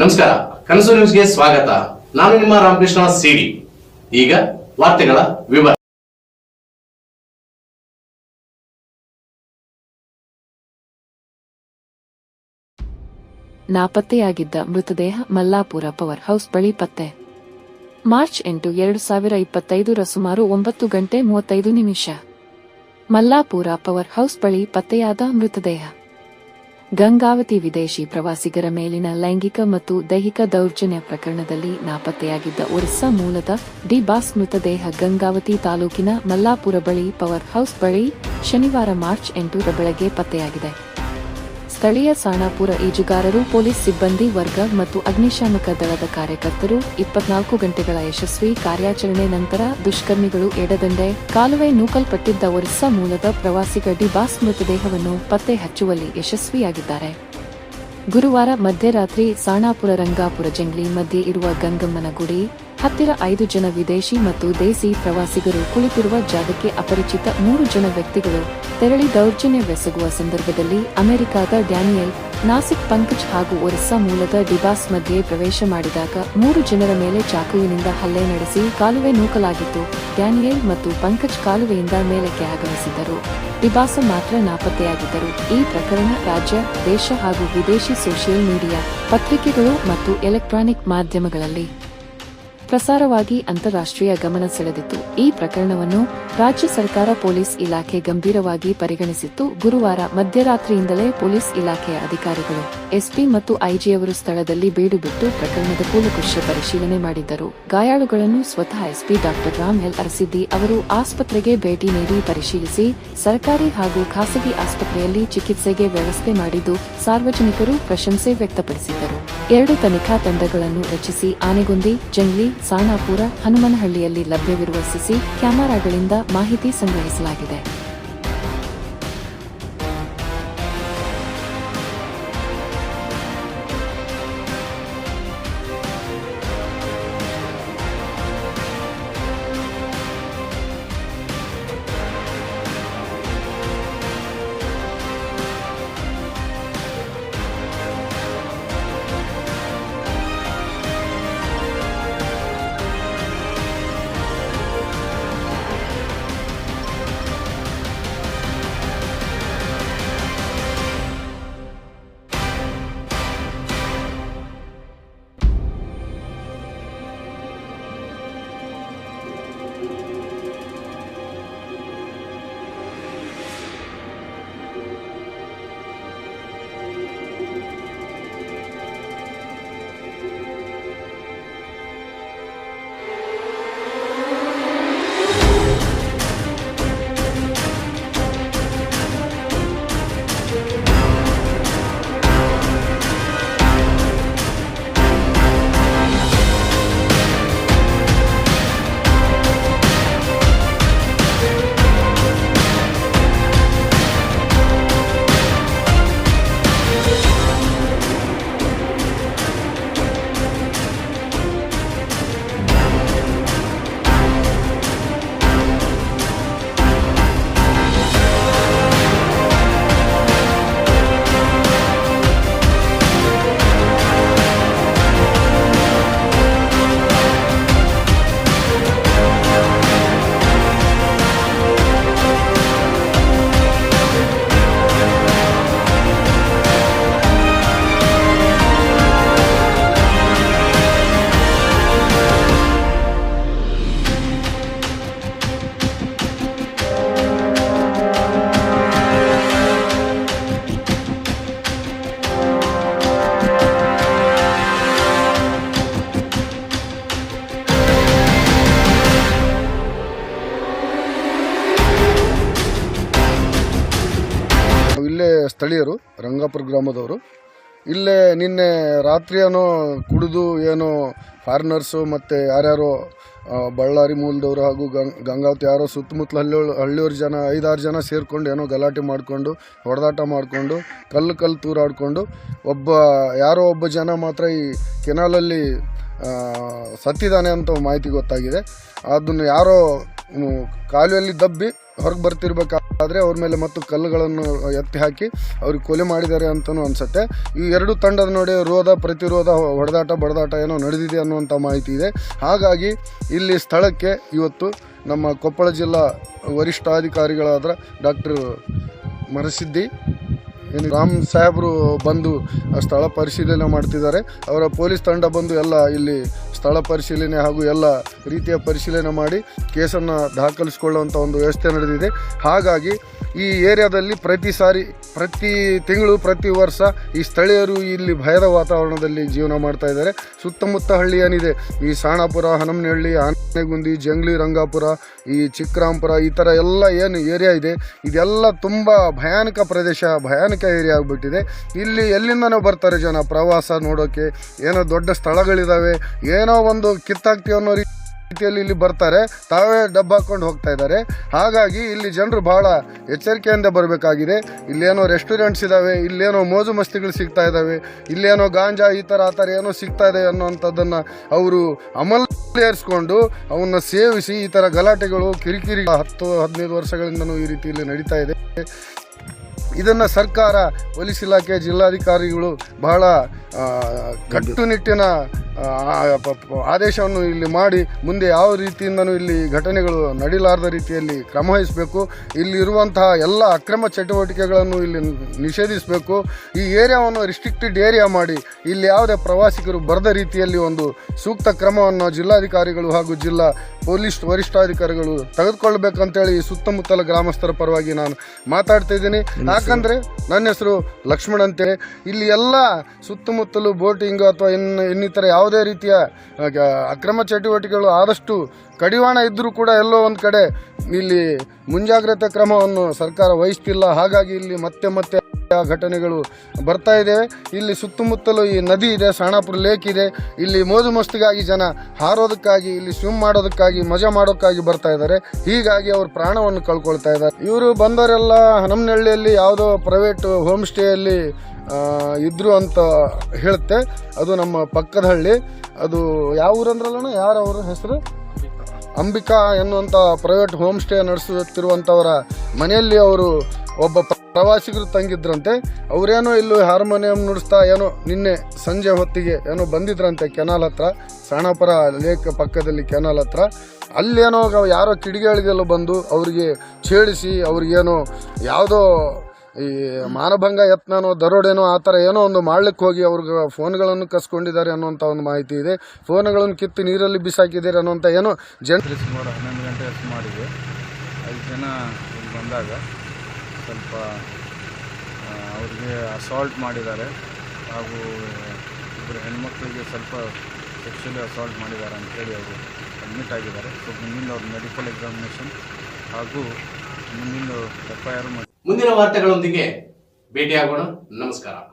ನಮಸ್ಕಾರ, ಕನಸು ನ್ಯೂಸ್ಗೆ ಸ್ವಾಗತ. ನಾನು ನಿಮ್ಮ ರಾಮಕೃಷ್ಣ ಸಿಡಿ. ಈಗ ವಾರ್ತೆಗಳ ವಿವರ. ನಾಪತ್ತೆಯಾಗಿದ್ದ ಮೃತದೇಹ ಮಲ್ಲಾಪುರ ಪವರ್ ಹೌಸ್ ಬಳಿ ಪತ್ತೆ. ಮಾರ್ಚ್ ಎಂಟು, ಎರಡು ಸಾವಿರ ಇಪ್ಪತ್ತೈದರ ಸುಮಾರು ಒಂಬತ್ತು ಗಂಟೆ ಮೂವತ್ತೈದು ನಿಮಿಷ. ಮಲ್ಲಾಪುರ ಪವರ್ ಹೌಸ್ ಬಳಿ ಪತ್ತೆಯಾದ ಮೃತದೇಹ. ಗಂಗಾವತಿ ವಿದೇಶಿ ಪ್ರವಾಸಿಗರ ಮೇಲಿನ ಲೈಂಗಿಕ ಮತ್ತು ದೈಹಿಕ ದೌರ್ಜನ್ಯ ಪ್ರಕರಣದಲ್ಲಿ ನಾಪತ್ತೆಯಾಗಿದ್ದ ಒರಿಸ್ಸಾ ಮೂಲದ ಡಿ ಬಾಸ್ ಮೃತದೇಹ ಗಂಗಾವತಿ ತಾಲೂಕಿನ ಮಲ್ಲಾಪುರ ಬಳಿ ಪವರ್ ಹೌಸ್ ಬಳಿ ಶನಿವಾರ ಮಾರ್ಚ್ ಎಂಟರ ಬೆಳಗ್ಗೆ ಪತ್ತೆಯಾಗಿದೆ. ಸ್ಥಳೀಯ ಸಾಣಾಪುರ ಈಜುಗಾರರು, ಪೊಲೀಸ್ ಸಿಬ್ಬಂದಿ ವರ್ಗ ಮತ್ತು ಅಗ್ನಿಶಾಮಕ ದಳದ ಕಾರ್ಯಕರ್ತರು ಇಪ್ಪತ್ನಾಲ್ಕು ಗಂಟೆಗಳ ಯಶಸ್ವಿ ಕಾರ್ಯಾಚರಣೆ ನಂತರ ದುಷ್ಕರ್ಮಿಗಳು ಎಡದಂಡೆ, ಕಾಲುವೆ ನೂಕಲ್ಪಟ್ಟಿದ್ದ ಒರಿಸ್ಸಾ ಮೂಲದ ಪ್ರವಾಸಿಗ ಡಿಬಾಸ್ ಮೃತದೇಹವನ್ನು ಪತ್ತೆ ಹಚ್ಚುವಲ್ಲಿ ಯಶಸ್ವಿಯಾಗಿದ್ದಾರೆ. ಗುರುವಾರ ಮಧ್ಯರಾತ್ರಿ ಸಾಣಾಪುರ ರಂಗಾಪುರ ಜಂಗ್ಲಿ ಮಧ್ಯೆ ಇರುವ ಗಂಗಮ್ಮನ ಗುಡಿ ಹತ್ತಿರ ಐದು ಜನ ವಿದೇಶಿ ಮತ್ತು ದೇಸಿ ಪ್ರವಾಸಿಗರು ಕುಳಿತಿರುವ ಜಾಗಕ್ಕೆ ಅಪರಿಚಿತ ಮೂರು ಜನ ವ್ಯಕ್ತಿಗಳು ತೆರಳಿ ದೌರ್ಜನ್ಯವೆಸಗುವ ಸಂದರ್ಭದಲ್ಲಿ ಅಮೆರಿಕದ ಡ್ಯಾನಿಯಲ್, ನಾಸಿಕ್ ಪಂಕಜ್ ಹಾಗೂ ಒರಿಸ್ಸಾ ಮೂಲದ ಡಿಬಾಸ್ ಮಧ್ಯೆ ಪ್ರವೇಶ ಮಾಡಿದಾಗ ಮೂರು ಜನರ ಮೇಲೆ ಚಾಕುವಿನಿಂದ ಹಲ್ಲೆ ನಡೆಸಿ ಕಾಲುವೆ ನೂಕಲಾಗಿತ್ತು. ಡ್ಯಾನಿಯಲ್ ಮತ್ತು ಪಂಕಜ್ ಕಾಲುವೆಯಿಂದ ಮೇಲಕ್ಕೆ ಆಗಮಿಸಿದ್ದರು. ಡಿಬಾಸ ಮಾತ್ರ ನಾಪತ್ತೆಯಾಗಿದ್ದರು. ಈ ಪ್ರಕರಣ ರಾಜ್ಯ, ದೇಶ ಹಾಗೂ ವಿದೇಶಿ ಸೋಷಿಯಲ್ ಮೀಡಿಯಾ, ಪತ್ರಿಕೆಗಳು ಮತ್ತು ಎಲೆಕ್ಟ್ರಾನಿಕ್ ಮಾಧ್ಯಮಗಳಲ್ಲಿ ಪ್ರಸಾರವಾಗಿ ಅಂತಾರಾಷ್ಟ್ರೀಯ ಗಮನ ಸೆಳೆದಿತ್ತು ಈ ಪ್ರಕರಣವನ್ನು ರಾಜ್ಯ ಸರ್ಕಾರ ಪೊಲೀಸ್ ಇಲಾಖೆ ಗಂಭೀರವಾಗಿ ಪರಿಗಣಿಸಿತ್ತು. ಗುರುವಾರ ಮಧ್ಯರಾತ್ರಿಯಿಂದಲೇ ಪೊಲೀಸ್ ಇಲಾಖೆಯ ಅಧಿಕಾರಿಗಳು, ಎಸ್ಪಿ ಮತ್ತು ಐಜಿಯವರು ಸ್ಥಳದಲ್ಲಿ ಬೀಡುಬಿಟ್ಟು ಪ್ರಕರಣದ ಕೂಲಕೃಷ್ಯ ಪರಿಶೀಲನೆ ಮಾಡಿದ್ದರು. ಗಾಯಾಳುಗಳನ್ನು ಸ್ವತಃ ಎಸ್ಪಿ ಡಾ. ರಾಮ್ ಎಲ್ ಅರಸಿದ್ದಿ ಅವರು ಆಸ್ಪತ್ರೆಗೆ ಭೇಟಿ ನೀಡಿ ಪರಿಶೀಲಿಸಿ, ಸರ್ಕಾರಿ ಹಾಗೂ ಖಾಸಗಿ ಆಸ್ಪತ್ರೆಯಲ್ಲಿ ಚಿಕಿತ್ಸೆಗೆ ವ್ಯವಸ್ಥೆ ಮಾಡಿದ್ದು ಸಾರ್ವಜನಿಕರು ಪ್ರಶಂಸೆ ವ್ಯಕ್ತಪಡಿಸಿದರು ಎರಡು ತನಿಖಾ ತಂಡಗಳನ್ನು ರಚಿಸಿ ಆನೆಗೊಂದಿ, ಜಂಗ್ಲಿ ಸಾಣಾಪುರ ಹನುಮನಹಳ್ಳಿಯಲ್ಲಿ ಲಭ್ಯವಿರುವ ಸಿಸಿ ಕ್ಯಾಮೆರಾಗಳಿಂದ ಮಾಹಿತಿ ಸಂಗ್ರಹಿಸಲಾಗಿದೆ. ಸ್ಥಳೀಯರು, ರಂಗಾಪುರ ಗ್ರಾಮದವರು. ಇಲ್ಲೇ ನಿನ್ನೆ ರಾತ್ರಿ ಏನೋ ಕುಡಿದು ಏನೋ ಫಾರಿನರ್ಸು ಮತ್ತು ಯಾರ್ಯಾರೋ ಬಳ್ಳಾರಿ ಮೂಲದವರು ಹಾಗೂ ಗಂಗ್ ಗಂಗಾವತಿ ಯಾರೋ ಸುತ್ತಮುತ್ತಲ ಹಳ್ಳಿ ಹಳ್ಳಿಯವ್ರ ಜನ, ಐದಾರು ಜನ ಸೇರಿಕೊಂಡು ಏನೋ ಗಲಾಟೆ ಮಾಡಿಕೊಂಡು, ಹೊಡೆದಾಟ ಮಾಡಿಕೊಂಡು, ಕಲ್ಲು ಕಲ್ಲು ತೂರಾಡಿಕೊಂಡು, ಒಬ್ಬ, ಯಾರೋ ಒಬ್ಬ ಜನ ಮಾತ್ರ ಈ ಕೆನಾಲಲ್ಲಿ ಸತ್ತಿದ್ದಾನೆ ಅಂತ ಮಾಹಿತಿ ಗೊತ್ತಾಗಿದೆ. ಅದನ್ನು ಯಾರೋ ಕಾಲುವಲ್ಲಿ ದಬ್ಬಿ ಹೊರಗೆ ಬರ್ತಿರ್ಬೇಕಾದ್ರೆ ಅವ್ರ ಮೇಲೆ ಮತ್ತು ಕಲ್ಲುಗಳನ್ನು ಎತ್ತಿ ಹಾಕಿ ಅವ್ರಿಗೆ ಕೊಲೆ ಮಾಡಿದ್ದಾರೆ ಅಂತಲೂ ಅನ್ಸುತ್ತೆ. ಈ ಎರಡು ತಂಡದ ನೋಡಿ ರೋಧ, ಪ್ರತಿರೋಧ, ಹೊಡೆದಾಟ, ಬಡದಾಟ ಏನೋ ನಡೆದಿದೆ ಅನ್ನುವಂಥ ಮಾಹಿತಿ ಇದೆ. ಹಾಗಾಗಿ ಇಲ್ಲಿ ಸ್ಥಳಕ್ಕೆ ಇವತ್ತು ನಮ್ಮ ಕೊಪ್ಪಳ ಜಿಲ್ಲಾ ವರಿಷ್ಠಾಧಿಕಾರಿಗಳಾದ ಡಾಕ್ಟರ್ ಮರಸಿದ್ದಿ ಏನು ರಾಮ್ ಸಾಹೇಬರು ಬಂದು ಸ್ಥಳ ಪರಿಶೀಲನೆ ಮಾಡ್ತಿದ್ದಾರೆ. ಅವರ ಪೊಲೀಸ್ ತಂಡ ಬಂದು ಎಲ್ಲ ಇಲ್ಲಿ ಸ್ಥಳ ಪರಿಶೀಲನೆ ಹಾಗೂ ಎಲ್ಲ ರೀತಿಯ ಪರಿಶೀಲನೆ ಮಾಡಿ ಕೇಸನ್ನು ದಾಖಲಿಸಿಕೊಳ್ಳುವಂಥ ಒಂದು ವ್ಯವಸ್ಥೆ ನಡೆದಿದೆ. ಹಾಗಾಗಿ ಈ ಏರಿಯಾದಲ್ಲಿ ಪ್ರತಿ ಸಾರಿ, ಪ್ರತಿ ತಿಂಗಳು, ಪ್ರತಿ ವರ್ಷ ಈ ಸ್ಥಳೀಯರು ಇಲ್ಲಿ ಭಯದ ವಾತಾವರಣದಲ್ಲಿ ಜೀವನ ಮಾಡ್ತಾ ಇದ್ದಾರೆ. ಸುತ್ತಮುತ್ತ ಹಳ್ಳಿ ಏನಿದೆ, ಈ ಸಾಣಾಪುರ, ಹನಮನಹಳ್ಳಿ ಆನೆಗುಂದಿ ಜಂಗ್ಲಿ, ರಂಗಾಪುರ, ಈ ಚಿಕ್ಕರಾಂಪುರ, ಈ ಥರ ಎಲ್ಲ ಏನು ಏರಿಯಾ ಇದೆ. ಇದೆಲ್ಲ ತುಂಬ ಭಯಾನಕ ಪ್ರದೇಶ, ಭಯಾನಕ ಏರಿಯಾ ಆಗಿಬಿಟ್ಟಿದೆ. ಇಲ್ಲಿ ಎಲ್ಲಿಂದನೋ ಬರ್ತಾರೆ ಜನ ಪ್ರವಾಸ ನೋಡೋಕ್ಕೆ ಏನೋ ದೊಡ್ಡ ಸ್ಥಳಗಳಿದ್ದಾವೆ ಏನೋ ಒಂದು ಕಿತ್ತಾಗ್ತೀವಿ ಅನ್ನೋ ರೀತಿ ರೀತಿಯಲ್ಲಿ ಇಲ್ಲಿ ಬರ್ತಾರೆ. ತಾವೇ ಡಬ್ಬ ಹಾಕೊಂಡು ಹೋಗ್ತಾ ಇದ್ದಾರೆ. ಹಾಗಾಗಿ ಇಲ್ಲಿ ಜನರು ಬಹಳ ಎಚ್ಚರಿಕೆಯಿಂದ ಬರಬೇಕಾಗಿದೆ. ಇಲ್ಲೇನೋ ರೆಸ್ಟೋರೆಂಟ್ಸ್ ಇದ್ದಾವೆ ಇಲ್ಲೇನೋ ಮೋಜು ಮಸ್ತಿಗಳು ಸಿಗ್ತಾ ಇದ್ದಾವೆ ಇಲ್ಲೇನೋ ಗಾಂಜಾ ಈ ಥರ ಆ ಥರ ಏನೋ ಸಿಗ್ತಾ ಇದೆ ಅನ್ನೋವಂಥದ್ದನ್ನು ಅವರು ಅಮಲೇರಿಸ್ಕೊಂಡು ಅವನ್ನ ಸೇವಿಸಿ ಈ ಥರ ಗಲಾಟೆಗಳು, ಕಿರಿಕಿರಿ ಹತ್ತು, ಹದಿನೈದು ವರ್ಷಗಳಿಂದನೂ ಈ ರೀತಿಯಲ್ಲಿ ನಡೀತಾ ಇದೆ. ಇದನ್ನು ಸರ್ಕಾರ, ಪೊಲೀಸ್ ಇಲಾಖೆ, ಜಿಲ್ಲಾಧಿಕಾರಿಗಳು ಬಹಳ ಕಟ್ಟುನಿಟ್ಟಿನ ಆದೇಶವನ್ನು ಇಲ್ಲಿ ಮಾಡಿ ಮುಂದೆ ಯಾವ ರೀತಿಯಿಂದನೂ ಇಲ್ಲಿ ಘಟನೆಗಳು ನಡೀಲಾರದ ರೀತಿಯಲ್ಲಿ ಕ್ರಮ ವಹಿಸಬೇಕು. ಇಲ್ಲಿರುವಂತಹ ಎಲ್ಲ ಅಕ್ರಮ ಚಟುವಟಿಕೆಗಳನ್ನು ಇಲ್ಲಿ ನಿಷೇಧಿಸಬೇಕು. ಈ ಏರಿಯಾವನ್ನು ರಿಸ್ಟ್ರಿಕ್ಟೆಡ್ ಏರಿಯಾ ಮಾಡಿ ಇಲ್ಲಿ ಯಾವುದೇ ಪ್ರವಾಸಿಗರು ಬರದ ರೀತಿಯಲ್ಲಿ ಒಂದು ಸೂಕ್ತ ಕ್ರಮವನ್ನು ಜಿಲ್ಲಾಧಿಕಾರಿಗಳು ಹಾಗೂ ಜಿಲ್ಲಾ ಪೊಲೀಸ್ ವರಿಷ್ಠಾಧಿಕಾರಿಗಳು ತೆಗೆದುಕೊಳ್ಬೇಕಂತೇಳಿ ಈ ಸುತ್ತಮುತ್ತಲ ಗ್ರಾಮಸ್ಥರ ಪರವಾಗಿ ನಾನು ಮಾತಾಡ್ತಾ ಇದ್ದೀನಿ. ಯಾಕಂದರೆ ನನ್ನ ಹೆಸರು ಲಕ್ಷ್ಮಣ್ ಅಂತೇಳಿ. ಇಲ್ಲಿ ಎಲ್ಲ ಸುತ್ತಮುತ್ತಲು ಬೋಟಿಂಗ್ ಅಥವಾ ಇನ್ನು ಇನ್ನಿತರ ಯಾವುದೇ ರೀತಿಯ ಅಕ್ರಮ ಚಟುವಟಿಕೆಗಳು ಆದಷ್ಟು ಕಡಿವಾಣ ಇದ್ದರೂ ಕೂಡ ಎಲ್ಲೋ ಒಂದು ಕಡೆ ಇಲ್ಲಿ ಮುಂಜಾಗ್ರತೆ ಕ್ರಮವನ್ನು ಸರ್ಕಾರ ವಹಿಸ್ತಿಲ್ಲ. ಹಾಗಾಗಿ ಇಲ್ಲಿ ಮತ್ತೆ ಮತ್ತೆ ಘಟನೆಗಳು ಬರ್ತಾ ಇದೆ. ಇಲ್ಲಿ ಸುತ್ತಮುತ್ತಲು ಈ ನದಿ ಇದೆ, ಸಾಣಾಪುರ ಲೇಕ್ ಇದೆ. ಇಲ್ಲಿ ಮೋಜು ಮಸ್ತಿಗಾಗಿ ಜನ ಹಾರೋದಕ್ಕಾಗಿ, ಇಲ್ಲಿ ಸ್ವಿಮ್ ಮಾಡೋದಕ್ಕಾಗಿ, ಮಜಾ ಮಾಡೋಕ್ಕಾಗಿ ಬರ್ತಾ ಇದ್ದಾರೆ. ಹೀಗಾಗಿ ಅವ್ರ ಪ್ರಾಣವನ್ನು ಕಳ್ಕೊಳ್ತಾ ಇದ್ದಾರೆ. ಇವರು ಬಂದವರೆಲ್ಲ ಹನಮನಹಳ್ಳಿಯಲ್ಲಿ ಯಾವುದೋ ಪ್ರೈವೇಟ್ ಹೋಮ್ ಸ್ಟೇಯಲ್ಲಿ ಇದ್ರು ಅಂತ ಹೇಳುತ್ತೆ. ಅದು ನಮ್ಮ ಪಕ್ಕದ ಹಳ್ಳಿ ಅದು ಯಾವ ಊರಂದ್ರಲ್ಲಣ್ಣ? ಯಾರ ಅವ್ರ ಹೆಸರು? ಅಂಬಿಕಾ ಎನ್ನುವಂಥ ಪ್ರೈವೇಟ್ ಹೋಮ್ ಸ್ಟೇ ನಡೆಸುತ್ತಿರುವಂಥವರ ಮನೆಯಲ್ಲಿ ಅವರು ಒಬ್ಬ ಪ್ರವಾಸಿಗರು ತಂಗಿದ್ರಂತೆ, ಅವರೇನೋ ಇಲ್ಲೂ ಹಾರ್ಮೋನಿಯಂ ನುಡಿಸ್ತಾ ಏನೋ ನಿನ್ನೆ ಸಂಜೆ ಹೊತ್ತಿಗೆ ಏನೋ ಬಂದಿದ್ರಂತೆ ಕೆನಾಲ್ ಹತ್ರ, ಸಾಣಾಪುರ ಲೇಕ್ ಪಕ್ಕದಲ್ಲಿ ಕೆನಾಲ್ ಹತ್ರ. ಅಲ್ಲೇನೋ ಯಾರೋ ಕಿಡಿಗೇಳಿಗೆಲ್ಲ ಬಂದು ಅವರಿಗೆ ಛೇಡಿಸಿ ಅವ್ರಿಗೇನೋ ಯಾವುದೋ ಈ ಮಾನಭಂಗ ಯತ್ನನೋ ದರೋಡೆನೋ ಆ ಥರ ಏನೋ ಒಂದು ಮಾಡ್ಲಿಕ್ಕೆ ಹೋಗಿ ಅವ್ರಿಗೆ ಫೋನ್ಗಳನ್ನು ಕಸ್ಕೊಂಡಿದ್ದಾರೆ ಅನ್ನೋಂಥ ಒಂದು ಮಾಹಿತಿ ಇದೆ. ಫೋನ್ಗಳನ್ನು ಕಿತ್ತು ನೀರಲ್ಲಿ ಬಿಸಾಕಿದ್ದಾರೆ ಅನ್ನೋಂಥ ಏನೋ ಜನ ಸುಮಾರು ಹನ್ನೊಂದು ಗಂಟೆ ಸುಮಾರಿಗೆ ಐದು ಜನ ಬಂದಾಗ ಸ್ವಲ್ಪ ಅವ್ರಿಗೆ ಅಸಾಲ್ಟ್ ಮಾಡಿದ್ದಾರೆ. ಹಾಗೂ, ಇಬ್ಬರು ಹೆಣ್ಮಕ್ಳಿಗೆ ಸ್ವಲ್ಪ ಸೆಕ್ಷುಲಿ ಅಸಾಲ್ಟ್ ಮಾಡಿದ್ದಾರೆ ಅಂಥೇಳಿ ಅವರು ಅಡ್ಮಿಟ್ ಆಗಿದ್ದಾರೆ. ಸೊ ಮುಂದಿನ ಅವ್ರ ಮೆಡಿಕಲ್ ಎಕ್ಸಾಮಿನೇಷನ್ ಹಾಗೂ ಮುಂದಿನ ಎಫ್ ಐ ಆರ್ ಮುಂದಿನ ವಾರ್ತೆಗಳೊಂದಿಗೆ ಭೇಟಿಯಾಗೋಣ. ನಮಸ್ಕಾರ.